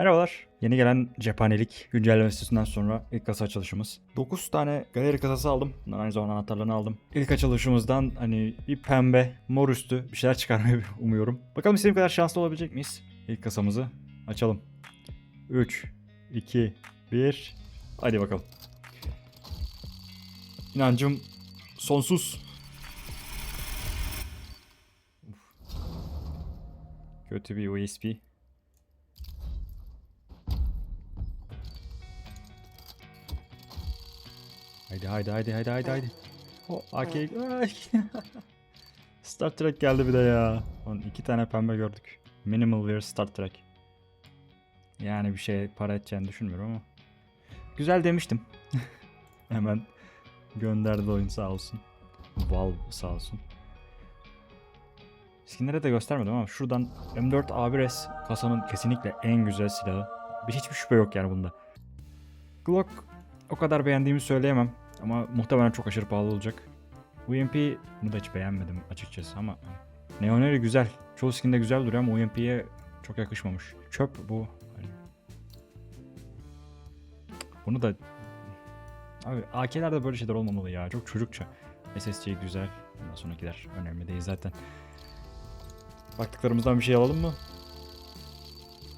Merhabalar. Yeni gelen cephanelik güncellemesinden sonra ilk kasa açılışımız. 9 tane galeri kasası aldım. Bundan aynı zamanda anahtarlarını aldım. İlk açılışımızdan hani bir pembe, mor üstü bir şeyler çıkarmayı umuyorum. Bakalım istediğim kadar şanslı olabilecek miyiz? İlk kasamızı açalım. 3, 2, 1. Hadi bakalım. İnancım sonsuz. Kötü bir USB. Haydi haydi haydi haydi haydi. O AK. Star Trek geldi bir de ya. Lan iki tane pembe gördük. Minimal Wear Star Trek. Yani bir şey para edeceğini düşünmüyorum ama. Güzel demiştim. Hemen gönderdi oyun sağ olsun. Valve sağ olsun. Skinlere de göstermedim ama şuradan M4 A1S kasanın kesinlikle en güzel silahı. Bir hiçbir şüphe yok yani bunda. Glock o kadar beğendiğimi söyleyemem ama muhtemelen çok aşırı pahalı olacak. UMP bunu da hiç beğenmedim açıkçası ama Neoneri güzel. Çoğu skinde güzel duruyor ama UMP'ye çok yakışmamış. Çöp bu. Hani- Bunu da Abi AK'lerde böyle şeyler olmamalı ya. Çok çocukça. SSC güzel. Ondan sonrakiler önemli değil zaten. Baktıklarımızdan bir şey alalım mı?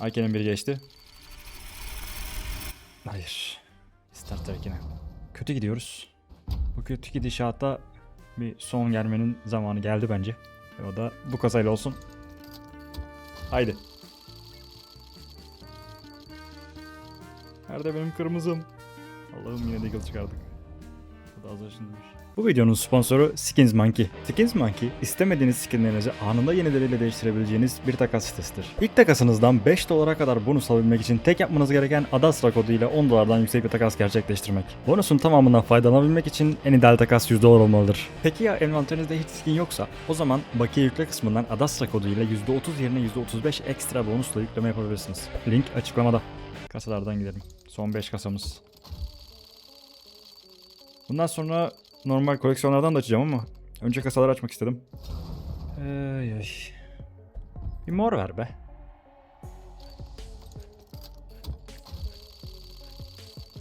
AK'nin biri geçti. Hayır. Star Trek'ine. Kötü gidiyoruz. Bu kötü gidişata bir son gelmenin zamanı geldi bence. Ve o da bu kasayla olsun. Haydi. Nerede benim kırmızım? Allah'ım yine Deagle çıkardık. Bu da az. Bu videonun sponsoru Skins Monkey. Skins Monkey, istemediğiniz skinlerinizi anında yenileriyle değiştirebileceğiniz bir takas sitesidir. İlk takasınızdan 5 dolara kadar bonus alabilmek için tek yapmanız gereken Adastra kodu ile 10 dolardan yüksek bir takas gerçekleştirmek. Bonusun tamamından faydalanabilmek için en ideal takas 100 dolar olmalıdır. Peki ya envanterinizde hiç skin yoksa? O zaman bakiye yükle kısmından Adastra kodu ile %30 yerine %35 ekstra bonusla yükleme yapabilirsiniz. Link açıklamada. Kasalardan gidelim. Son 5 kasamız. Bundan sonra normal koleksiyonlardan da açacağım ama önce kasaları açmak istedim. Ay ay. Bir mor ver be.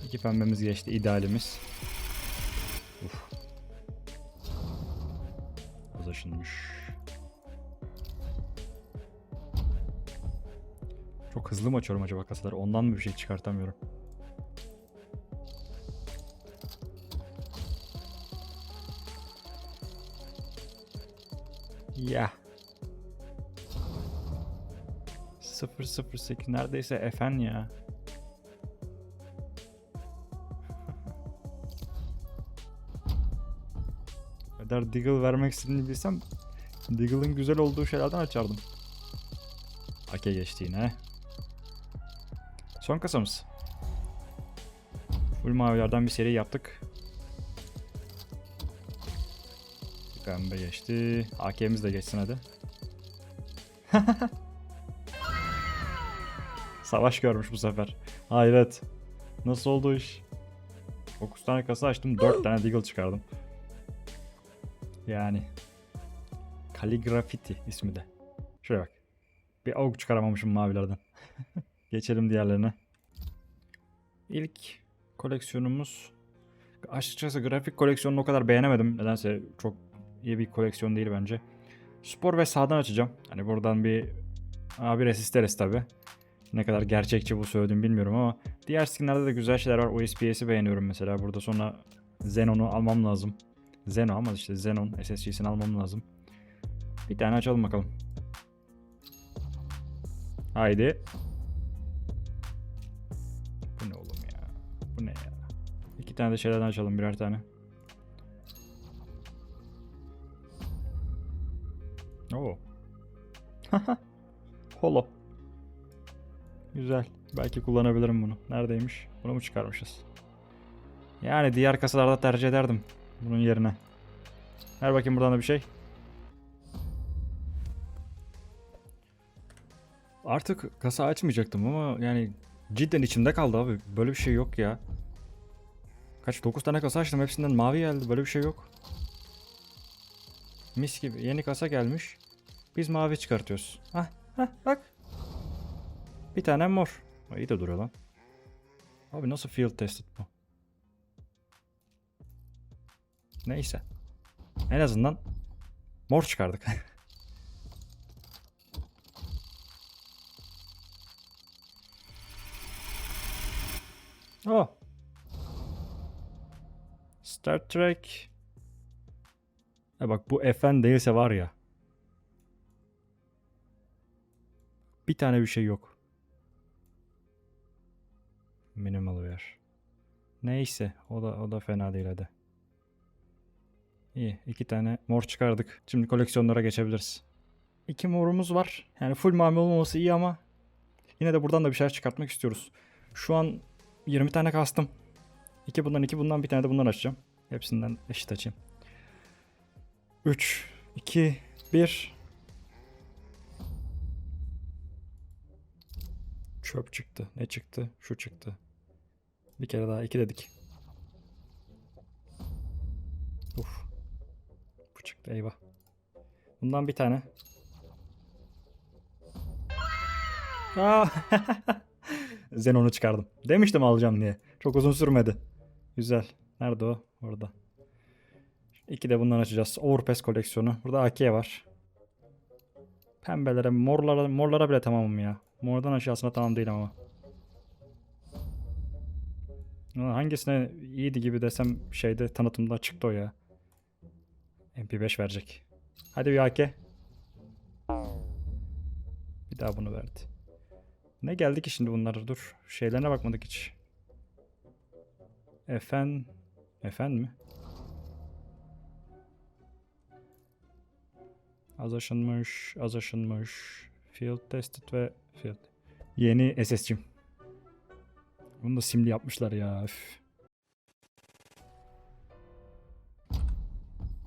İki pembemiz geçti idealimiz. Uf. Az aşınmış. Çok hızlı mı açıyorum acaba kasaları? Ondan mı bir şey çıkartamıyorum? Ya. 008 neredeyse FN ya. Kadar Deagle vermek istediğini bilsem Deagle'ın güzel olduğu şeylerden açardım. Ake geçti yine. Son kasamız. Full mavilerden bir seri yaptık. Pembe geçti. AK'miz de geçsin hadi. Savaş görmüş bu sefer. Hayret. Nasıl oldu iş? 9 tane kasa açtım 4 tane Deagle çıkardım. Yani. Calligraffiti ismi de. Şuraya bak. Bir AUG çıkaramamışım mavilerden. Geçelim diğerlerine. İlk koleksiyonumuz açıkçası grafik koleksiyonunu o kadar beğenemedim. Nedense çok iyi bir koleksiyon değil bence. Spor ve sağdan açacağım. Hani buradan bir A1S isteriz tabi. Ne kadar gerçekçi bu söylediğim bilmiyorum ama diğer skinlerde de güzel şeyler var. OSPS'i beğeniyorum mesela. Burada sonra Xenon'u almam lazım. Xeno ama işte Xenon SSG'sini almam lazım. Bir tane açalım bakalım. Haydi. Bu ne oğlum ya? Bu ne ya? İki tane de şeylerden açalım birer tane. Oo. Holo. Güzel. Belki kullanabilirim bunu. Neredeymiş? Bunu mu çıkarmışız? Yani diğer kasalarda tercih ederdim. Bunun yerine. Ver bakayım buradan da bir şey. Artık kasa açmayacaktım ama yani cidden içimde kaldı abi. Böyle bir şey yok ya. Kaç 9 tane kasa açtım hepsinden mavi geldi. Böyle bir şey yok. Mis gibi yeni kasa gelmiş. Biz mavi çıkartıyoruz. Hah hah bak. Bir tane mor. Ha, İyi de duruyor lan. Abi nasıl field tested bu? Neyse. En azından mor çıkardık. oh. Star Trek. Ya bak bu FN değilse var ya. Bir tane bir şey yok. Minimal wear. Neyse o da o da fena değil hadi. İyi iki tane mor çıkardık. Şimdi koleksiyonlara geçebiliriz. İki morumuz var. Yani full mavi olmaması iyi ama yine de buradan da bir şeyler çıkartmak istiyoruz. Şu an 20 tane kastım. İki bundan iki bundan bir tane de bundan açacağım. Hepsinden eşit açayım. 3, 2, 1. Çöp çıktı. Ne çıktı? Şu çıktı. Bir kere daha iki dedik. Uf. Bu çıktı eyvah. Bundan bir tane. Aa! Zenon'u çıkardım. Demiştim alacağım diye. Çok uzun sürmedi. Güzel. Nerede o? Orada. İki de bundan açacağız. Overpass koleksiyonu. Burada AK var. Pembelere, morlara, morlara bile tamamım ya. Mordan aşağısına tamam değilim ama. Hangisine iyiydi gibi desem şeyde tanıtımda çıktı o ya. MP5 verecek. Hadi bir AK. Bir daha bunu verdi. Ne geldi ki şimdi bunlar? Dur. Şeylerine bakmadık hiç. Efen... Efen mi? Az aşınmış, az aşınmış. Field tested ve field. Yeni SS'cim. Bunu da simli yapmışlar ya. üf.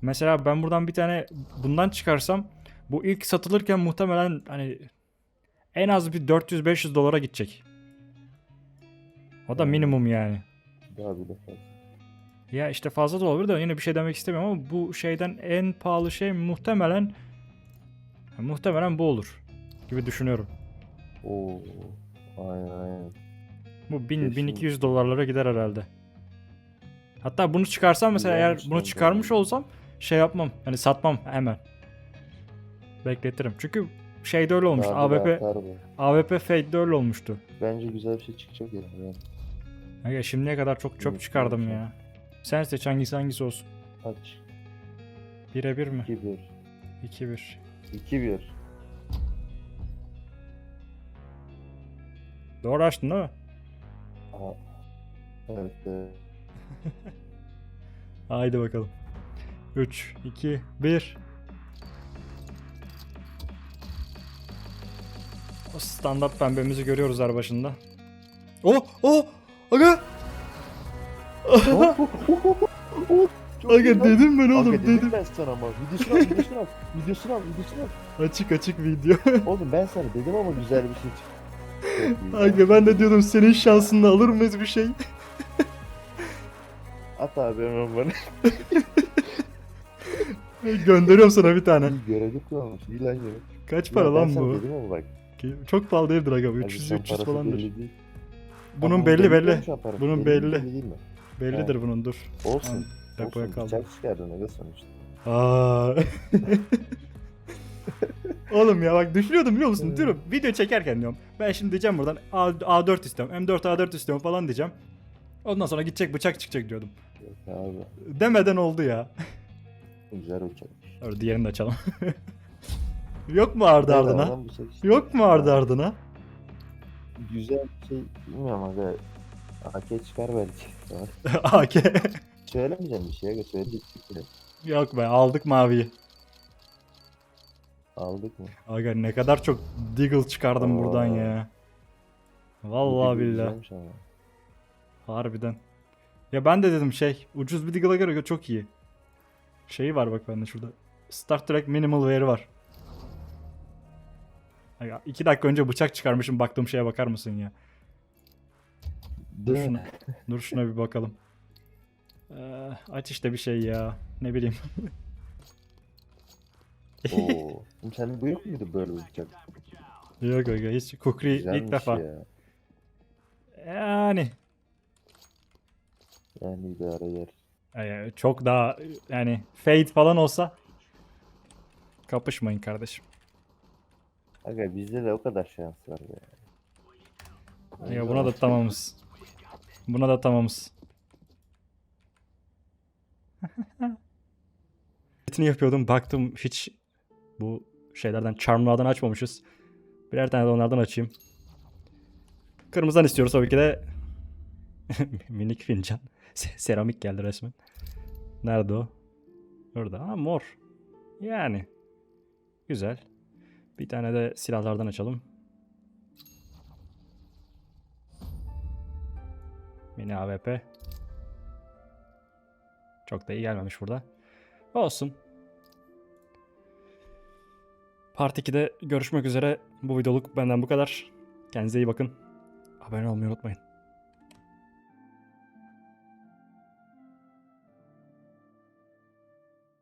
Mesela ben buradan bir tane bundan çıkarsam bu ilk satılırken muhtemelen hani en az bir 400-500 dolara gidecek. O da minimum yani. Daha bile fazla. Ya işte fazla da olabilir de yine bir şey demek istemiyorum ama bu şeyden en pahalı şey muhtemelen muhtemelen bu olur gibi düşünüyorum. Oo. Aynen aynen. Bu 1000 Kesin. 1200 dolarlara gider herhalde. Hatta bunu çıkarsam mesela eğer bunu çıkarmış olsam şey yapmam. Hani satmam hemen. Bekletirim. Çünkü şeyde öyle olmuş. Daha bile AWP bu. AWP Fade'de öyle olmuştu. Bence güzel bir şey çıkacak ya. Yani. Aga şimdiye kadar çok çöp çıkardım ya. Sen seç hangisi hangisi olsun. Aç. 1'e 1 mi? 2-1. 2-1. 2-1. Doğru açtın değil mi? Evet. evet. Haydi bakalım. 3, 2, 1. O standart pembemizi görüyoruz her başında. Oh! Oh! Aga! Aga dedim ben Aga oğlum dedim dedim. ben sana ama. Videosunu al, videosunu al. Videosunu al, videosunu al. Açık açık video. Oğlum ben sana dedim ama güzel bir şey çıktı. Aga ben de diyordum senin şansınla alır mıyız bir şey? At abi hemen bana. Gönderiyorum sana bir tane. İyi göredik olmuş. İyi lan ya. Kaç para lan bu? dedim ama bak. Çok pahalı değildir aga. Hadi 300 sen 300 parası falandır. Bunun belli belli. Bunun Belli mi, belli. Değil mi? Bellidir bunun dur. Olsun. Depoya kaldı. Bıçak çıkardın öyle sonuçta. Aa. Oğlum ya bak düşünüyordum biliyor musun? Diyorum video çekerken diyorum. Ben şimdi diyeceğim buradan A, A4 istiyorum. M4 A4 istiyorum falan diyeceğim. Ondan sonra gidecek bıçak çıkacak diyordum. Yok abi. Demeden oldu ya. Güzel uçak. Dur diğerini de açalım. Yok mu ardı Bedava ardına? işte. Yok mu ardı ardına? Güzel bir şey bilmiyorum aga. AK çıkar belki. AK. Söylemeyeceğim bir şey aga söyleyecektik bile. Yok be aldık maviyi. Aldık mı? Aga ne kadar çok Deagle çıkardım Aa. buradan ya. Vallahi güzelmiş ama. Harbiden. Ya ben de dedim şey ucuz bir Deagle'a göre çok iyi. Şeyi var bak bende şurada. Star Trek Minimal Wear var. Ya iki dakika önce bıçak çıkarmışım baktığım şeye bakar mısın ya? Dur Değil mi? şuna, dur şuna bir bakalım. Ee, aç işte bir şey ya. Ne bileyim. Oo. Senin bu yok muydu böyle bıçak? Yok yok hiç. Kukri ilk Güzelmiş defa. ya. yani. Yani idare eder. Ee, çok daha yani Fate falan olsa kapışmayın kardeşim. Aga bizde de o kadar şans var be. Ya buna da tamamız. Buna da tamamız. Etini yapıyordum baktım hiç bu şeylerden charmlardan açmamışız. Birer tane de onlardan açayım. Kırmızıdan istiyoruz tabii ki de. Minik fincan. Se- Seramik geldi resmen. Nerede o? Orada. Ha mor. Yani. Güzel. Bir tane de silahlardan açalım. Mini AWP. Çok da iyi gelmemiş burada. Olsun. Part 2'de görüşmek üzere. Bu videoluk benden bu kadar. Kendinize iyi bakın. Abone olmayı unutmayın.